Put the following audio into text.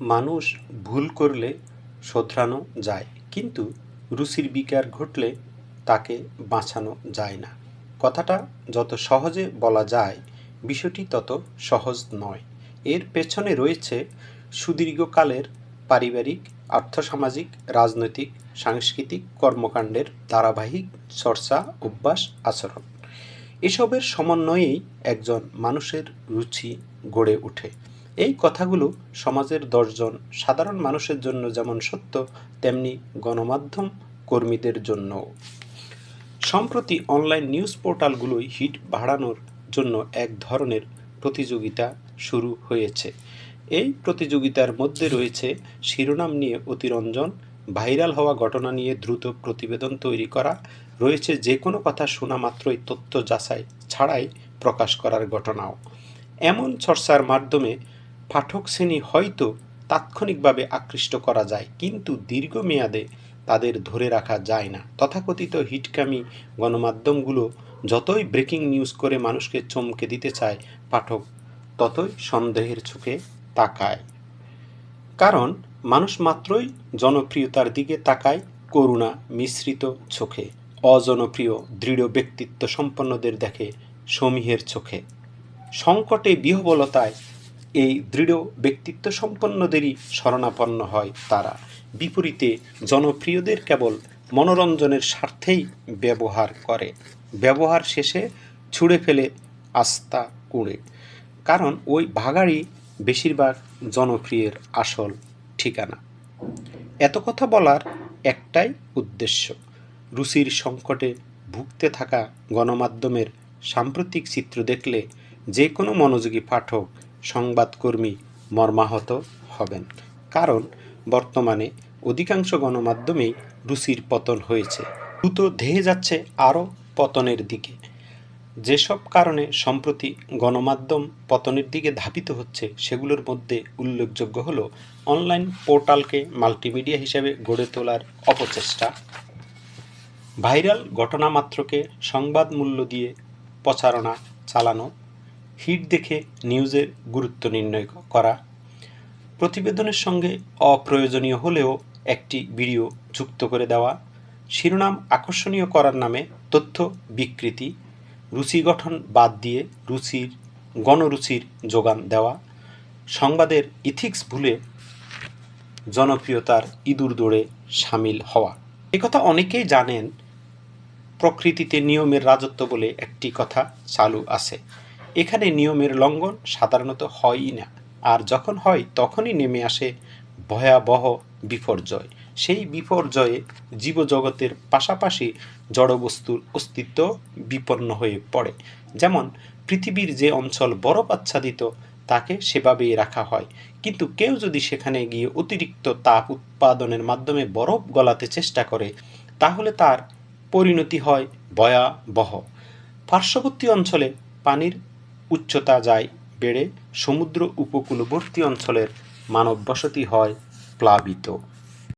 মানুষ ভুল করলে শোধরানো যায়, কিন্তু রুচির বিকার ঘটলে তাকে বাঁচানো যায় না। কথাটা যত সহজে বলা যায়, বিষয়টি তত সহজ নয়। এর পেছনে রয়েছে সুদীর্ঘকালের পারিবারিক, আর্থসামাজিক, রাজনৈতিক, সাংস্কৃতিক কর্মকাণ্ডের ধারাবাহিক চর্চা, অভ্যাস, আচরণ। এসবের সমন্বয়েই একজন মানুষের রুচি গড়ে ওঠে। এই কথাগুলো সমাজের দশজন সাধারণ মানুষের জন্য যেমন সত্য, তেমনি গণমাধ্যম কর্মীদের জন্যও। সম্প্রতি অনলাইন নিউজ পোর্টালগুলোই হিট বাড়ানোর জন্য এক ধরনের প্রতিযোগিতা শুরু হয়েছে। এই প্রতিযোগিতার মধ্যে রয়েছে শিরোনাম নিয়ে অতিরঞ্জন, ভাইরাল হওয়া ঘটনা নিয়ে দ্রুত প্রতিবেদন তৈরি করা, রয়েছে যে কোনো কথা শোনা মাত্রই তথ্য যাচাই ছাড়াই প্রকাশ করার ঘটনাও। এমন চর্চার মাধ্যমে পাঠক শ্রেণি হয়তো তাৎক্ষণিকভাবে আকৃষ্ট করা যায়, কিন্তু দীর্ঘমেয়াদে তাদের ধরে রাখা যায় না। তথাকথিত হিটকামী গণমাধ্যমগুলো যতই ব্রেকিং নিউজ করে মানুষকে চমকে দিতে চায়, পাঠক ততই সন্দেহের চোখে তাকায়। কারণ মানুষ মাত্রই জনপ্রিয়তার দিকে তাকায় করুণা মিশ্রিত চোখে, অজনপ্রিয় দৃঢ় ব্যক্তিত্ব সম্পন্নদের দেখে সমীহের চোখে। সংকটে বিহবলতায় এই দৃঢ় ব্যক্তিত্ব সম্পন্নদেরই শরণাপন্ন হয় তারা। বিপরীতে জনপ্রিয়দের কেবল মনোরঞ্জনের স্বার্থেই ব্যবহার করে। ব্যবহার শেষে ছুঁড়ে ফেলে আস্থা কুড়ে। কারণ ওই ভাগাড়ি বেশিরভাগ জনপ্রিয়ের আসল ঠিকানা। এত কথা বলার একটাই উদ্দেশ্য, রুচির সংকটে ভুগতে থাকা গণমাধ্যমের সাম্প্রতিক চিত্র দেখলে যে কোনো মনোযোগী পাঠক সংবাদকর্মী মর্মাহত হবেন। কারণ বর্তমানে অধিকাংশ গণমাধ্যমেই রুচির পতন হয়েছে। দ্রুত ধেয়ে যাচ্ছে আরও পতনের দিকে। যেসব কারণে সম্প্রতি গণমাধ্যম পতনের দিকে ধাবিত হচ্ছে, সেগুলোর মধ্যে উল্লেখযোগ্য হলো অনলাইন পোর্টালকে মাল্টিমিডিয়া হিসেবে গড়ে তোলার অপচেষ্টা, ভাইরাল ঘটনা মাত্রকে সংবাদ মূল্য দিয়ে প্রচারণা চালানো হিট দেখে নিউজের গুরুত্ব নির্ণয় করা। প্রতিবেদনের সঙ্গে অপ্রয়োজনীয় হলেও একটি ভিডিও যুক্ত করে দেওয়া। শিরোনাম আকর্ষণীয় করার নামে তথ্য বিকৃতি। রুচি গঠন বাদ দিয়ে রুচির, গণরুচির যোগান দেওয়া। সংবাদের ইথিক্স ভুলে জনপ্রিয়তার ইঁদুর দৌড়ে সামিল হওয়া। কথা অনেকেই জানেন, প্রকৃতিতে নিয়মের রাজত্ব বলে একটি কথা চালু আছে। এখানে নিয়মের লঙ্ঘন সাধারণত হয়ই না। আর যখন হয়, তখনই নেমে আসে ভয়াবহ বিপর্যয়। সেই বিপর্যয়ে জীবজগতের পাশাপাশি জড়বস্তুর অস্তিত্ব বিপন্ন হয়ে পড়ে। যেমন, পৃথিবীর যে অঞ্চল বরফ আচ্ছাদিত, তাকে সেভাবেই রাখা হয়। কিন্তু কেউ যদি সেখানে গিয়ে অতিরিক্ত তাপ উৎপাদনের মাধ্যমে বরফ গলাতে চেষ্টা করে, তাহলে তার পরিণতি হয় ভয়াবহ। পার্শ্ববর্তী অঞ্চলে পানির উচ্চতা যায় বেড়ে সমুদ্র উপকূলবর্তী অঞ্চলের মানব বসতি হয় প্লাবিত।